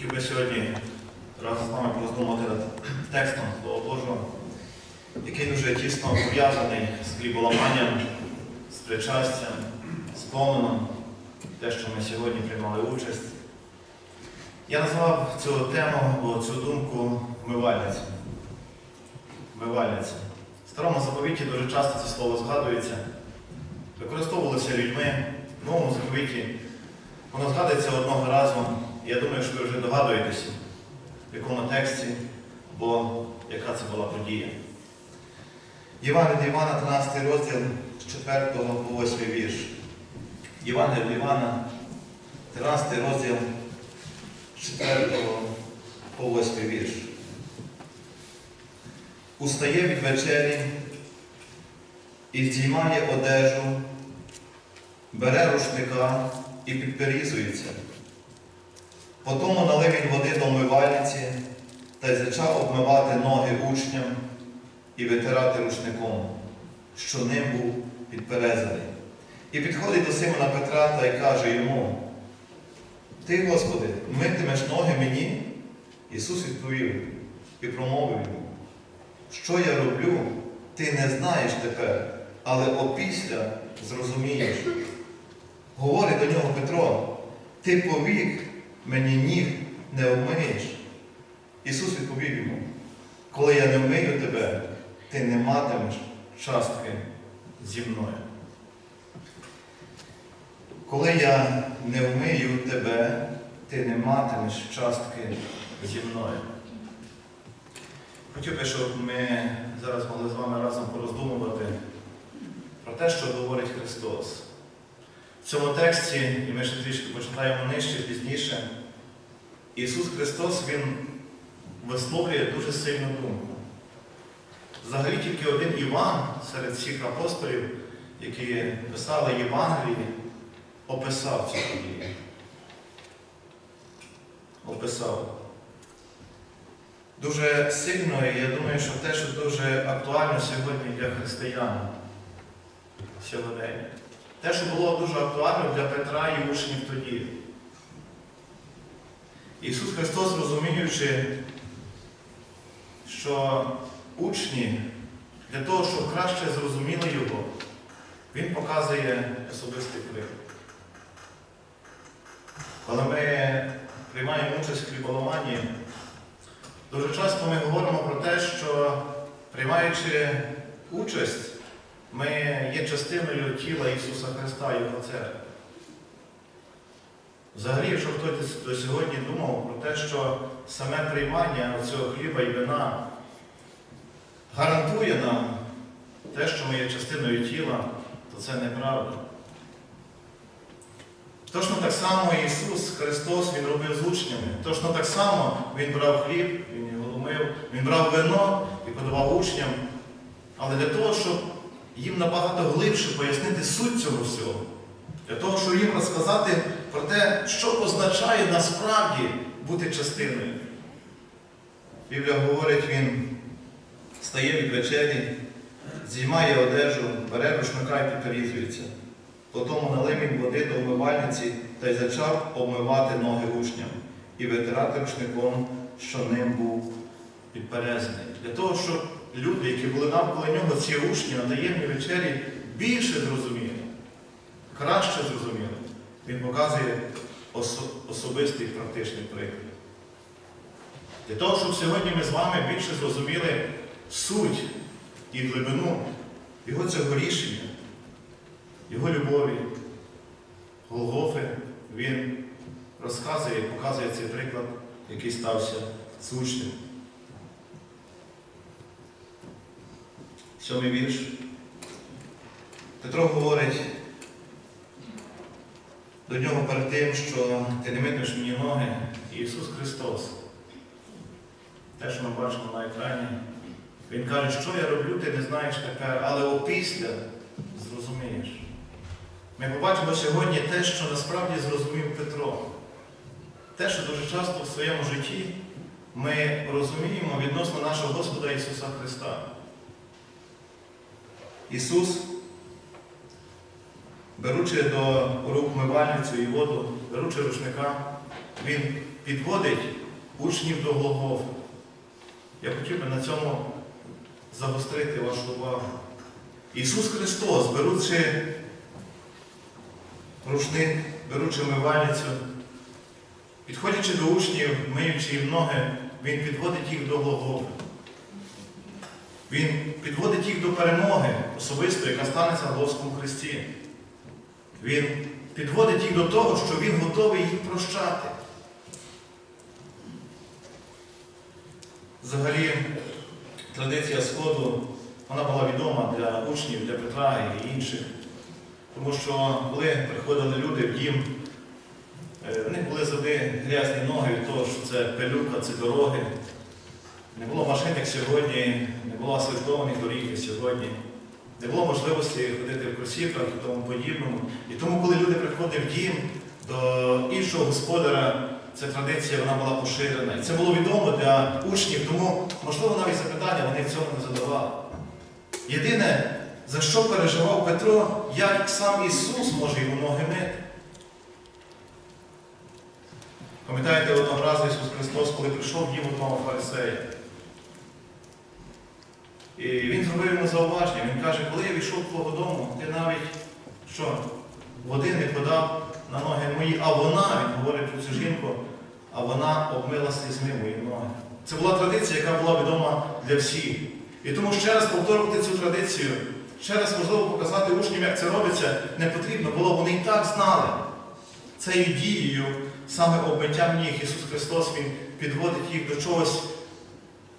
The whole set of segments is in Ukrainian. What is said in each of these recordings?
Хотів би сьогодні разом з вами пороздумати над текстом Слова Божого, який дуже тісно пов'язаний з хліболаманням, з причастям, з помином, те, що ми сьогодні приймали участь. Я назвав цю тему, цю думку вмивальниця. Вмивальниця. В старому заповіті дуже часто це слово згадується, використовувалося людьми, в новому заповіті Воно згадується одного разу, я думаю, що ви вже догадуєтеся, в якому тексті, бо яка це була подія. Євангелія від Івана, 13 розділ з 4 по 8 вірш. Євангелія від Івана, 13 розділ з 4 по 8 вірш. Устає від вечері і здіймає одежу, бере рушника і підперізується. Потому налив він води до вмивальниці та й зачав обмивати ноги учням і витирати рушником, що ним був підперезаний. І підходить до Симона Петра та й каже йому: Ти, Господи, митимеш ноги мені? Ісус відповів і промовив йому, що я роблю, ти не знаєш тепер, але опісля зрозумієш. Говорить до нього Петро, ти повік мені ніг не обмиєш. Ісус відповів йому, коли я не вмию тебе, ти не матимеш частки зі мною. Коли я не вмию тебе, ти не матимеш частки зі мною. Хотів би, щоб ми зараз могли з вами разом пороздумувати про те, що говорить Христос. В цьому тексті, і ми ще трішки почитаємо нижче, пізніше, Ісус Христос Він висловлює дуже сильну думку. Взагалі тільки один Іван серед всіх апостолів, які писали Євангелії, описав цю подію. Описав. Дуже сильно, і я думаю, що те, що дуже актуально сьогодні для християн сьогодення. Те, що було дуже актуально для Петра і учнів тоді. Ісус Христос, розуміючи, що учні для того, щоб краще зрозуміли Його, Він показує особистий приклад. Коли ми приймаємо участь в хліболоманії, дуже часто ми говоримо про те, що приймаючи участь, ми є частиною тіла Ісуса Христа, Його церкви. Взагалі, якщо хтось до сьогодні думав про те, що саме приймання цього хліба і вина гарантує нам те, що ми є частиною тіла, то це неправда. Точно так само Ісус Христос Він робив з учнями. Точно так само Він брав хліб, Він його ломив, Він брав вино і подавав учням. Але для того, щоб їм набагато глибше пояснити суть цього всього, для того, щоб їм розказати про те, що означає насправді бути частиною. Біблія говорить, він стає від вечері, зіймає одежу, бере рушника і підрізується. Потім налив він води до вмивальниці та й зачав обмивати ноги учням і витирати рушником, що ним був підперезаний. Для того, щоб люди, які були навколо нього, ці учні на таємній вечері, більше зрозуміли, краще зрозуміли. Він показує особистий практичний приклад. Для того, щоб сьогодні ми з вами більше зрозуміли суть і глибину його цього рішення, його любові, Голгофи, він розказує і показує цей приклад, який стався з. Сьомий вірш. Петро говорить до нього перед тим, що ти не митнеш мені ноги, Ісус Христос. Те, що ми бачимо на екрані, Він каже, що я роблю, ти не знаєш тепер, але опісля зрозумієш. Ми побачимо сьогодні те, що насправді зрозумів Петро. Те, що дуже часто в своєму житті ми розуміємо відносно нашого Господа Ісуса Христа. Ісус беручи до рук мивальницю і воду, беручи рушника, він підводить учнів до Голгофи. Я хотів би на цьому загострити вашу увагу. Ісус Христос, беручи рушник, беручи мивальницю, підходячи до учнів, миючи їм ноги, Він підводить їх до Голгофи. Він підводить їх до перемоги особисто, яка станеться на Головському Христі. Він підводить їх до того, що Він готовий їх прощати. Взагалі, традиція Сходу вона була відома для учнів, для Петра і інших. Тому що коли приходили люди в дім, е, в них були завжди грязні ноги від того, що це пилюка, це дороги. Не було машин, як сьогодні, не було асфальтованих доріг, як сьогодні. Не було можливості ходити в кросівках і тому подібному. І тому, коли люди приходили в дім до іншого господара, ця традиція вона була поширена. І це було відомо для учнів, тому, можливо, навіть запитання вони в цьому не задавали. Єдине, за що переживав Петро, як сам Ісус може йому ноги мити. Пам'ятаєте, одного разу Ісус Христос, коли прийшов в дім одного фарисея. І він зробив йому зауваження. Він каже, коли я війшов твого дому, ти навіть що, води не подав на ноги мої, а вона, він говорить про цю жінку, а вона обмила слізьми мої ноги. Це була традиція, яка була відома для всіх. І тому ще раз повторювати цю традицію, ще раз можливо показати учням, як це робиться, не потрібно було. Вони і так знали. Цією дією, саме обмиттям ніг Ісус Христос Він підводить їх до чогось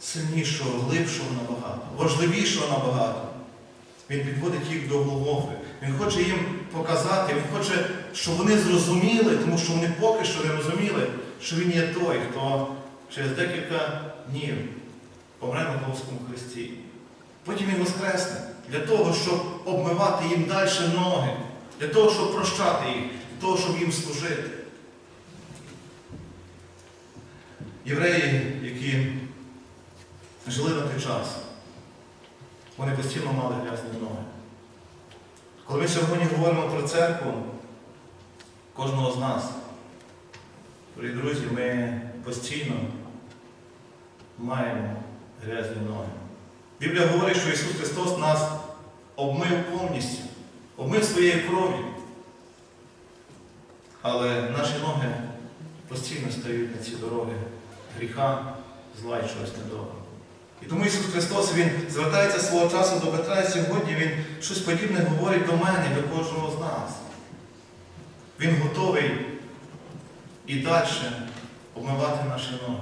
сильнішого, глибшого набагато, важливішого набагато. Він підводить їх до Голгофи. Він хоче їм показати, Він хоче, щоб вони зрозуміли, тому що вони поки що не розуміли, що Він є той, хто через декілька днів помре на Головському Христі. Потім Він воскресне для того, щоб обмивати їм далі ноги, для того, щоб прощати їх, для того, щоб їм служити. Євреї, які жили на той час, вони постійно мали грязні ноги. Коли ми сьогодні говоримо про церкву, кожного з нас, дорогі друзі, ми постійно маємо грязні ноги. Біблія говорить, що Ісус Христос нас обмив повністю, обмив своєю кров'ю. Але наші ноги постійно стають на ці дороги гріха, зла і чогось недоброго. І тому Ісус Христос Він звертається свого часу до Петра, і сьогодні Він щось подібне говорить до мене, до кожного з нас. Він готовий і далі обмивати наші ноги.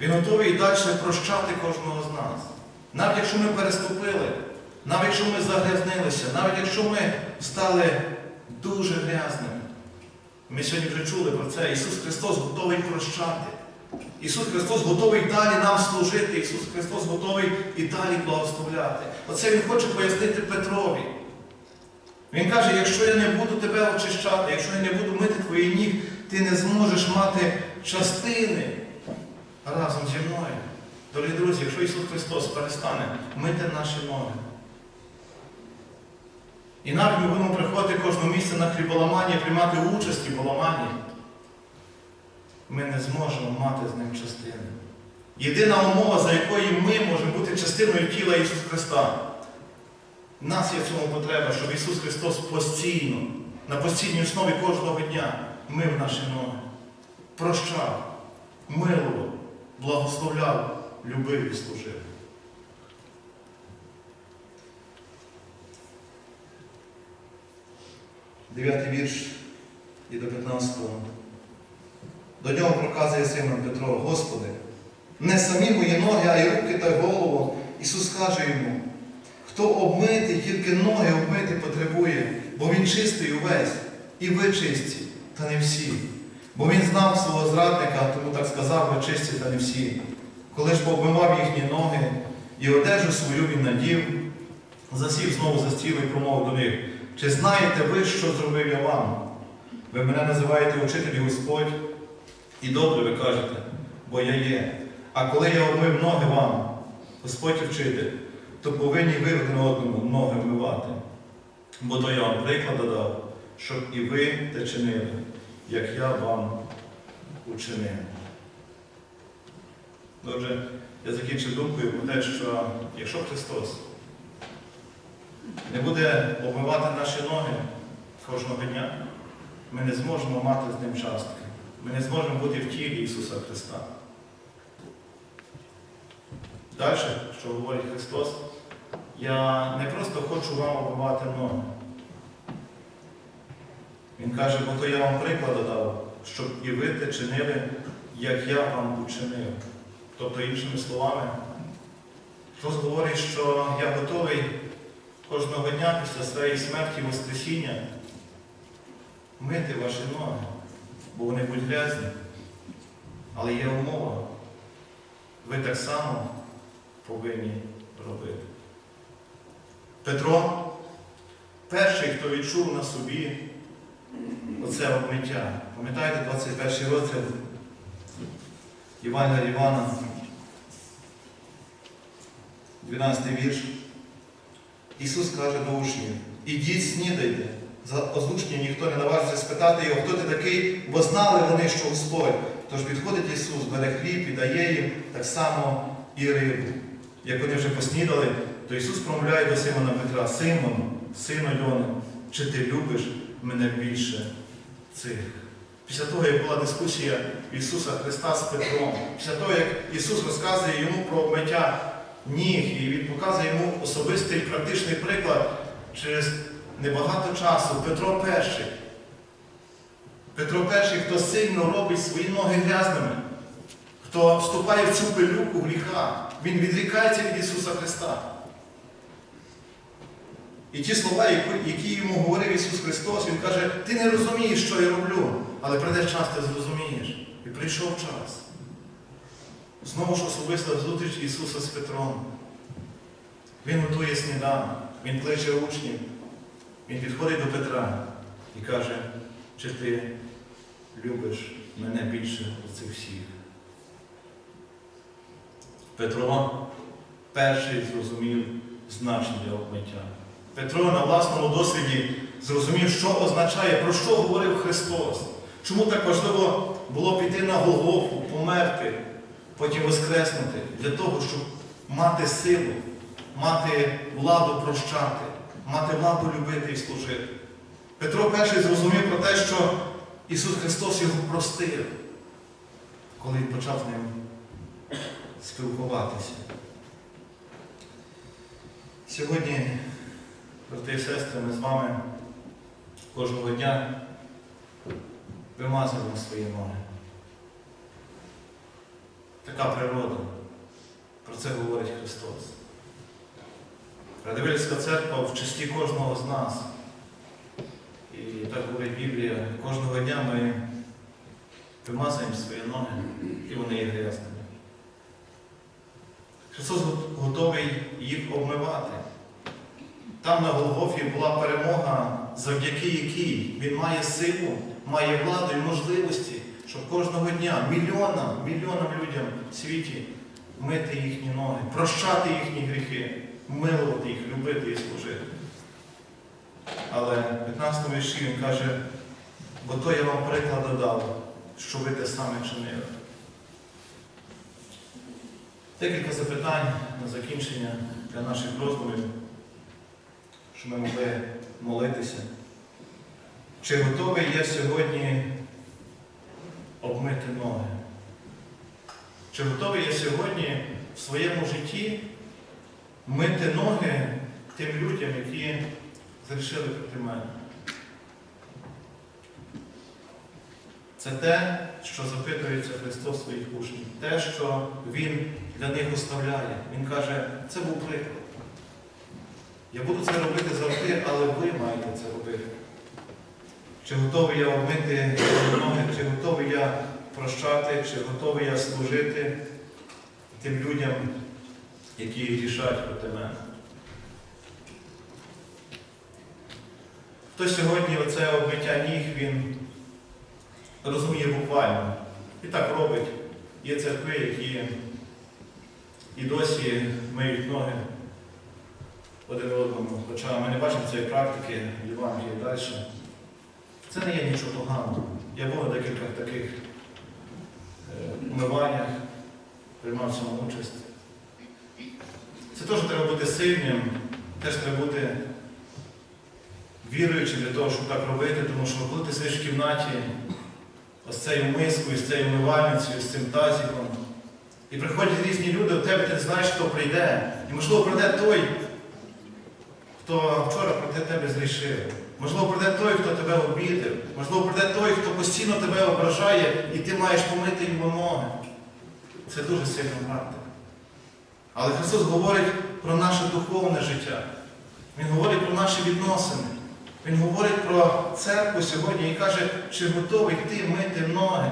Він готовий і далі прощати кожного з нас. Навіть якщо ми переступили, навіть якщо ми загрязнилися, навіть якщо ми стали дуже грязними. Ми сьогодні вже чули про це. Ісус Христос готовий прощати. Ісус Христос готовий далі нам служити. Ісус Христос готовий і далі благословляти. Оце Він хоче пояснити Петрові. Він каже, якщо я не буду тебе очищати, якщо я не буду мити твої ніг, ти не зможеш мати частини разом зі мною. Дорогі друзі, якщо Ісус Христос перестане мити наші ноги. І навіть ми будемо приходити кожного місця на хліболамання, приймати участь у поламанні, ми не зможемо мати з ним частини. Єдина умова, за якою ми можемо бути частиною тіла Ісуса Христа. Нас є в цьому потреба, щоб Ісус Христос постійно, на постійній основі кожного дня мив наші ноги, прощав, милував, благословляв, любив і служив. Дев'ятий вірш і до 15-го. До нього проказує Симон Петро, Господи, не самі мої ноги, а й руки та й голову. Ісус каже йому, хто обмитий, тільки ноги обмити потребує, бо він чистий увесь, і ви чисті, та не всі. Бо він знав свого зрадника, тому так сказав, ви чисті та не всі. Коли ж пообмивав їхні ноги і одежу свою він надів, засів знову за стіл і промовив до них, чи знаєте ви, що зробив я вам? Ви мене називаєте учитель Господь, і добре ви кажете, бо я є. А коли я обмив ноги вам, Господь вчитель, то повинні ви один одному ноги вмивати. Бо то я вам приклад дав, щоб і ви те чинили, як я вам учинив. Отже, я закінчив думкою про те, що якщо Христос не буде обмивати наші ноги кожного дня, ми не зможемо мати з ним частки. Ми не зможемо бути в тілі Ісуса Христа. Далі, що говорить Христос, я не просто хочу вам обмивати ноги. Він каже, бо то я вам приклад дав, щоб і ви те чинили, як я вам учинив. Тобто, іншими словами, Христос говорить, що я готовий кожного дня після своєї смерті Воскресіння мити ваші ноги, бо вони будуть грязні. Але є умова. Ви так само повинні робити. Петро перший, хто відчув на собі оце обмиття. Пам'ятаєте 21 розділ Івана Івана, 12 вірш. Ісус каже до учнів, ідіть снідайте. За озвученням ніхто не наважиться спитати його, хто ти такий, бо знали вони, що Господь. Тож підходить Ісус, бере хліб і дає їм так само і рибу. Як вони вже поснідали, то Ісус промовляє до Симона Петра, Симон, сину Йона, чи ти любиш мене більше цих? Після того, як була дискусія Ісуса Христа з Петром, після того, як Ісус розказує йому про обмиття ніг, і Він показує йому особистий практичний приклад через небагато часу, Петро перший. Петро перший, хто сильно робить свої ноги грязними, хто вступає в цю пилюку гріха, він відрікається від Ісуса Христа. І ті слова, які йому говорив Ісус Христос, Він каже, ти не розумієш, що я роблю, але прийде час, ти зрозумієш. І прийшов час. Знову ж особиста зустріч Ісуса з Петром. Він готує сніданок, Він кличе учнів, Він підходить до Петра і каже, чи ти любиш мене більше за цих всіх? Петро перший зрозумів значення обмиття. Петро на власному досвіді зрозумів, що означає, про що говорив Христос. Чому так важливо було піти на Голгофу, померти, потім воскреснути, для того, щоб мати силу, мати владу прощати, мати владу любити і служити. Петро перший зрозумів про те, що Ісус Христос його простив, коли він почав з ним спілкуватися. Сьогодні, брати і сестри, ми з вами кожного дня вимазуємо свої ноги. Така природа. Про це говорить Христос. Радивильська церква в чисті кожного з нас. І так говорить Біблія, кожного дня ми вимазуємо свої ноги, і вони є грязними. Христос готовий їх обмивати. Там на Голгофі була перемога, завдяки якій він має силу, має владу і можливості, щоб кожного дня мільйонам, мільйонам людям в світі мити їхні ноги, прощати їхні гріхи, милувати їх, любити і служити. Але в 15 вірші він каже, бо то я вам приклад дав, що ви те саме чинили. Декілька запитань на закінчення для наших роздумів, щоб ми могли молитися. Чи готовий я сьогодні обмити ноги? Чи готовий я сьогодні в своєму житті мити ноги тим людям, які зрішили проти мене? Це те, що запитується Христос своїх учнів, те, що Він для них оставляє. Він каже, це був приклад. Я буду це робити завжди, але ви маєте це робити. Чи готовий я обмити ноги, чи готовий я прощати, чи готовий я служити тим людям, які грішать проти мене. Хто сьогодні оце обмиття ніг, він розуміє буквально. І так робить. Є церкви, які і досі миють ноги один одному, хоча ми не бачимо цієї практики в Євангелії далі. Це не є нічого поганого. Я був декілька таких умиваннях, приймав цьому участь. Це теж треба бути сильним, теж треба бути віруючим для того, щоб так робити, тому що коли ти сидиш в кімнаті ось цією мискою, з цією умивальницею, з цим тазиком, і приходять різні люди, до тебе ти не знаєш, хто прийде. І можливо прийде той, хто вчора проти тебе зрішив. Можливо, прийде той, хто тебе обідав. Можливо, прийде той, хто постійно тебе ображає, і ти маєш помити йому ноги. Це дуже сильна практика. Але Христос говорить про наше духовне життя. Він говорить про наші відносини. Він говорить про церкву сьогодні і каже, чи готовий ти мити ноги.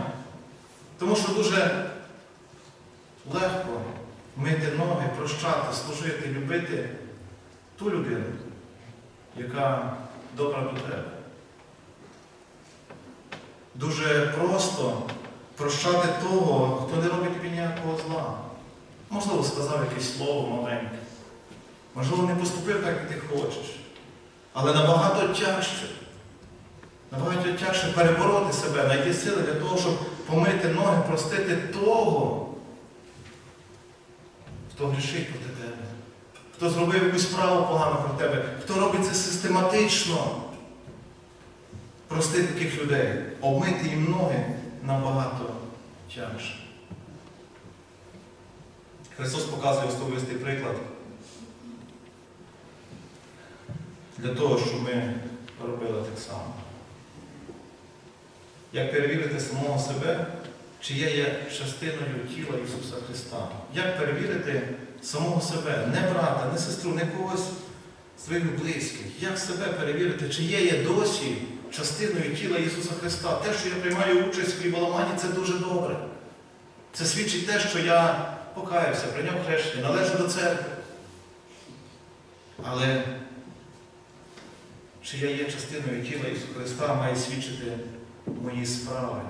Тому що дуже легко мити ноги, прощати, служити, любити ту людину, яка добра до тебе. Дуже просто прощати того, хто не робить тобі ніякого зла. Можливо, сказав якесь слово маленьке. Можливо, не поступив так, як ти хочеш. Але набагато тяжче. Набагато тяжче перебороти себе, знайти сили для того, щоб помити ноги, простити того, хто грішить проти тебе, хто зробив якусь справу погану про тебе, хто робить це систематично. Простити таких людей, обмити їм ноги набагато тяжче. Христос показує особистий приклад для того, щоб ми робили так само. Як перевірити самого себе, чи я є частиною тіла Ісуса Христа? Як перевірити самого себе, не брата, не сестру, не когось своїх близьких? Як себе перевірити, чи є я досі частиною тіла Ісуса Христа? Те, що я приймаю участь в хліболамані, це дуже добре. Це свідчить те, що я покаявся, прийняв хрещення, належу до церкви. Але чи я є частиною тіла Ісуса Христа, має свідчити мої справи.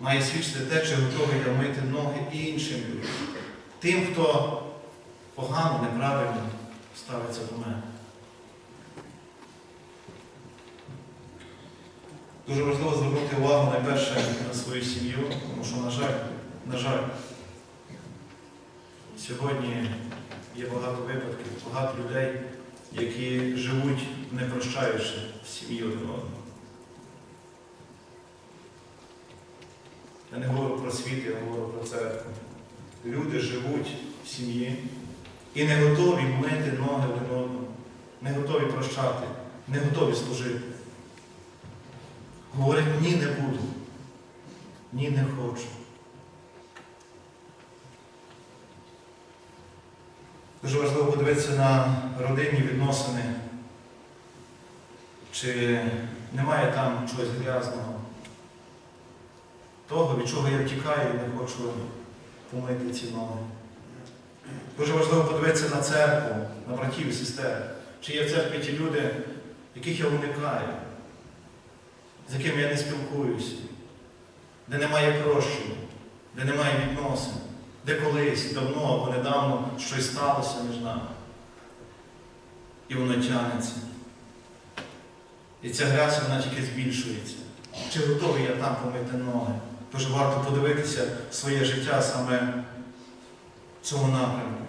Має свідчити те, чи готовий я мити ноги іншим людям. Тим, хто погано, неправильно ставиться до мене. Дуже важливо звернути увагу найперше на свою сім'ю, тому що, на жаль, на жаль, сьогодні є багато випадків, багато людей, які живуть, не прощаючи сім'ї одного. Я не говорю про світ, я говорю про церкву. Люди живуть в сім'ї і не готові мити ноги один одному, не готові прощати, не готові служити. Говорять, ні, не буду, ні, не хочу. Дуже важливо подивитися на родинні відносини, чи немає там чогось грязного, того, від чого я втікаю і не хочу помити ці ноги. Дуже важливо подивитися на церкву, на братів і сестер, чи є в церкві ті люди, яких я уникаю, з якими я не спілкуюся, де немає прощення, де немає відносин, де колись, давно або недавно щось сталося між нами. І воно тягнеться. І ця грязь вона тільки збільшується. Чи готовий я там помити ноги? Тож варто подивитися своє життя саме в цьому напрямку.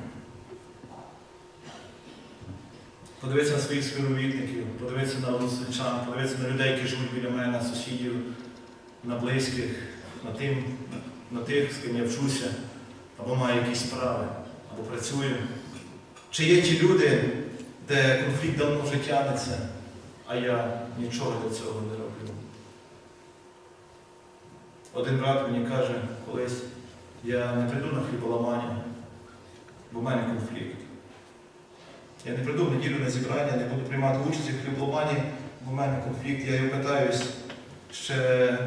Подивитися на своїх співробітників, подивитися на односельчан, подивитися на людей, які живуть біля мене, на сусідів, на близьких, на, тим, на тих, з ким я вчуся, або маю якісь справи, або працюю. Чи є ті люди, де конфлікт давно вже тягнеться, а я нічого для цього не роблю? Один брат мені каже колись, я не прийду на хліболамання, бо в мене конфлікт. Я не прийду в неділю на зібрання, не буду приймати участь у хліболамані, бо в мене конфлікт. Я його питаюсь ще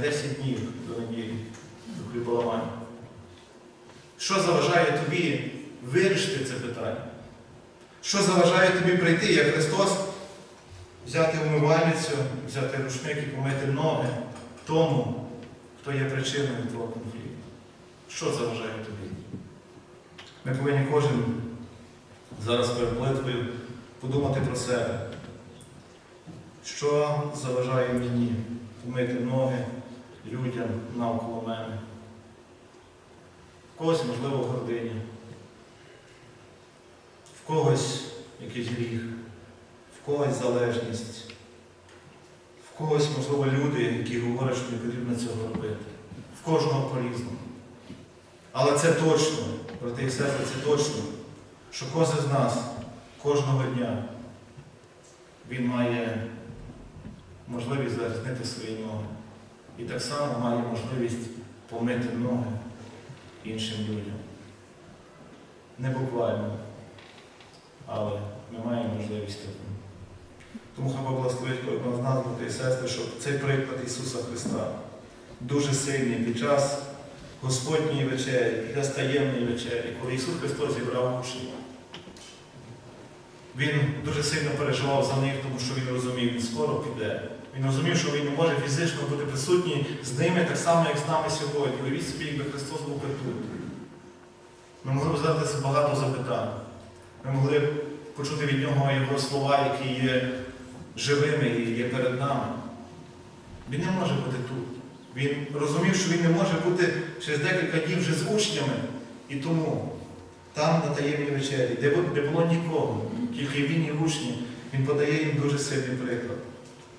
10 днів до неділі, до хліболамання. Що заважає тобі вирішити це питання? Що заважає тобі прийти, як Христос, взяти умивальницю, взяти рушник і помити ноги тому, хто є причиною твого конфлікту? Що заважає тобі? Ми повинні кожен зараз перед молитвою подумати про себе. Що заважає мені помити ноги людям навколо мене? В когось, можливо, в гордині, в когось якийсь гріх, в когось залежність, когось, можливо, люди, які говорять, що не потрібно цього робити. В кожного по-різному. Але це точно, брати і сестри, це точно, що кожен з нас кожного дня він має можливість захистити свої ноги. І так само має можливість помити ноги іншим людям. Не буквально, але ми маємо можливість. Тому хай благословить кожного з нас, брати і сестри, щоб цей приклад Ісуса Христа дуже сильний під час Господньої вечері, під таємної вечері, коли Ісус Христос зібрав учнів. Він дуже сильно переживав за них, тому що він розумів, він скоро піде. Він розумів, що він не може фізично бути присутній з ними так само, як з нами сьогодні. Уявіть собі, якби Христос був тут. Ми могли б задати багато запитань. Ми могли б почути від нього його слова, які є живими і є перед нами. Він не може бути тут. Він розумів, що він не може бути через декілька днів вже з учнями. І тому там, на таємній вечері, де, було нікого, тільки він і учні, він подає їм дуже сильний приклад.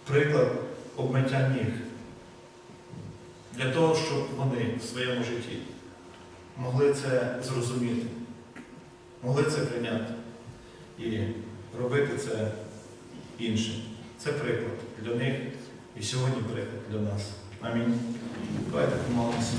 Приклад обмиття ніг. Для того, щоб вони в своєму житті могли це зрозуміти, могли це прийняти і робити це іншим. Це приклад для них і сьогодні приклад для нас. Амінь. Давайте помолимося.